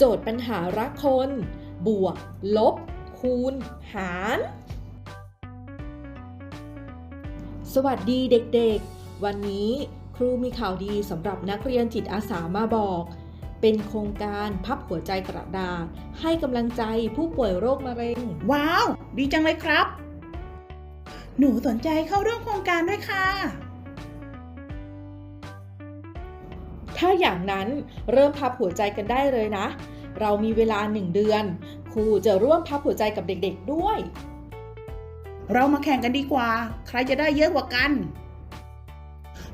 โจทย์ปัญหารักคน บวก ลบ คูณ หาร สวัสดีเด็กๆ วันนี้ครูมีข่าวดีสำหรับนักเรียนจิตอาสามาบอก เป็นโครงการพับหัวใจกระดาษให้กำลังใจผู้ป่วยโรคมะเร็ง ว้าว ดีจังเลยครับ หนูสนใจเข้าร่วมโครงการด้วยค่ะ ถ้าอย่างนั้นเริ่มพับหัวใจกันได้เลยนะ เรามีเวลาหนึ่งเดือน ครูจะร่วมพับหัวใจกับเด็กๆด้วย เรามาแข่งกันดีกว่า ใครจะได้เยอะกว่ากัน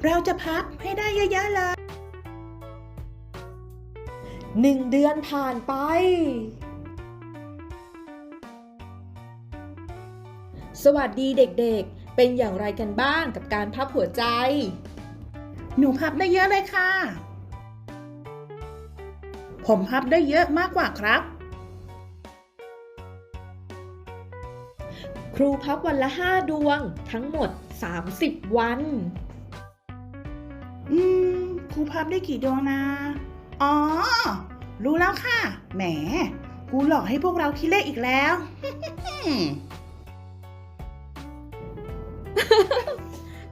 เราจะพับให้ได้เยอะๆเลยหนึ่งเดือนผ่านไป สวัสดีเด็กๆ เป็นอย่างไรกันบ้างกับการพับหัวใจ หนูพับได้เยอะเลยค่ะ ผมพับได้เยอะมากกว่าครับ ครูพับวันละ 5 ดวง ทั้งหมด 30 วัน อืม ครูพับได้กี่ดวงนะ อ๋อ รู้แล้วค่ะ แหม ครูหลอกให้พวกเราคิดเลขอีกแล้ว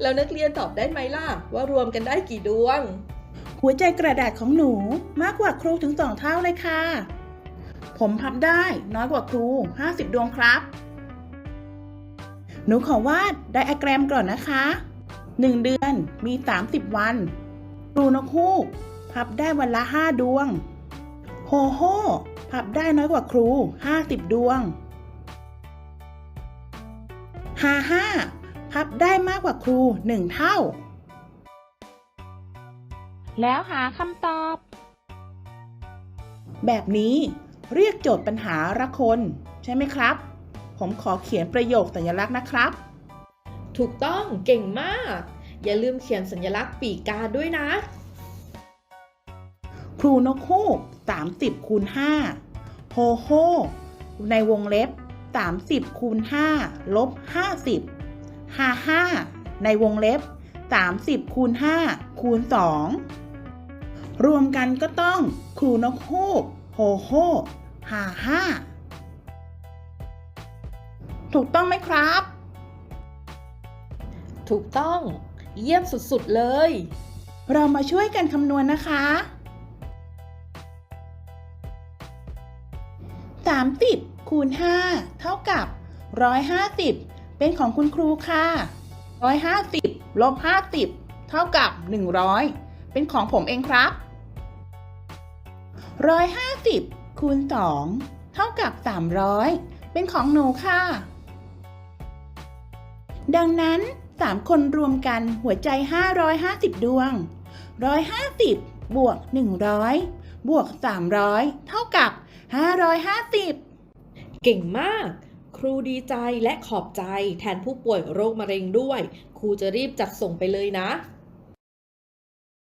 แล้วนักเรียนตอบได้ไหมล่ะ ว่ารวมกันได้กี่ดวง หัวใจกระดาษของหนูมากกว่าครูถึงสองเท่าเลยค่ะ ผมพับได้น้อยกว่าครู 50 ดวงครับ หนูขอวาดไดอะแกรมก่อนนะคะ 1 เดือนมี 30 วัน ครูนกฮูกพับได้วันละ 5 ดวง โฮโฮพับได้น้อยกว่าครู 50 ดวงฮาห้าพับได้มากกว่าครู 1 เท่า แล้วหาคำตอบ แบบนี้เรียกโจทย์ปัญหาละคน ใช่ไหมครับ ผมขอเขียนประโยคสัญลักษณ์นะครับ ถูกต้องเก่งมาก อย่าลืมเขียนสัญลักษณ์ปีกกาด้วยนะ ครูนกฮูก30คูณ5โฮโฮในวงเล็บ 30คูณ5ลบ50 55 ในวงเล็บ 30คูณ5คูณ2 รวมกันก็ต้องครูนกฮูกโฮโฮ55ถูกต้องไหมครับ ถูกต้อง เยี่ยมสุดๆเลย เรามาช่วยกันคำนวณนะคะ30คูณ5เท่ากับ 150 เป็นของคุณครูค่ะ 150ลบ50 เท่ากับ 100 เป็นของผมเองครับ 150คูณ2เท่ากับ 300 เป็นของหนูค่ะ ดังนั้น 3 คนรวมกันหัวใจ 550 ดวง 150 บวก 100 บวก 300 เท่ากับ 550 เก่งมาก ครูดีใจและขอบใจแทนผู้ป่วยโรคมะเร็งด้วย ครูจะรีบจัดส่งไปเลยนะ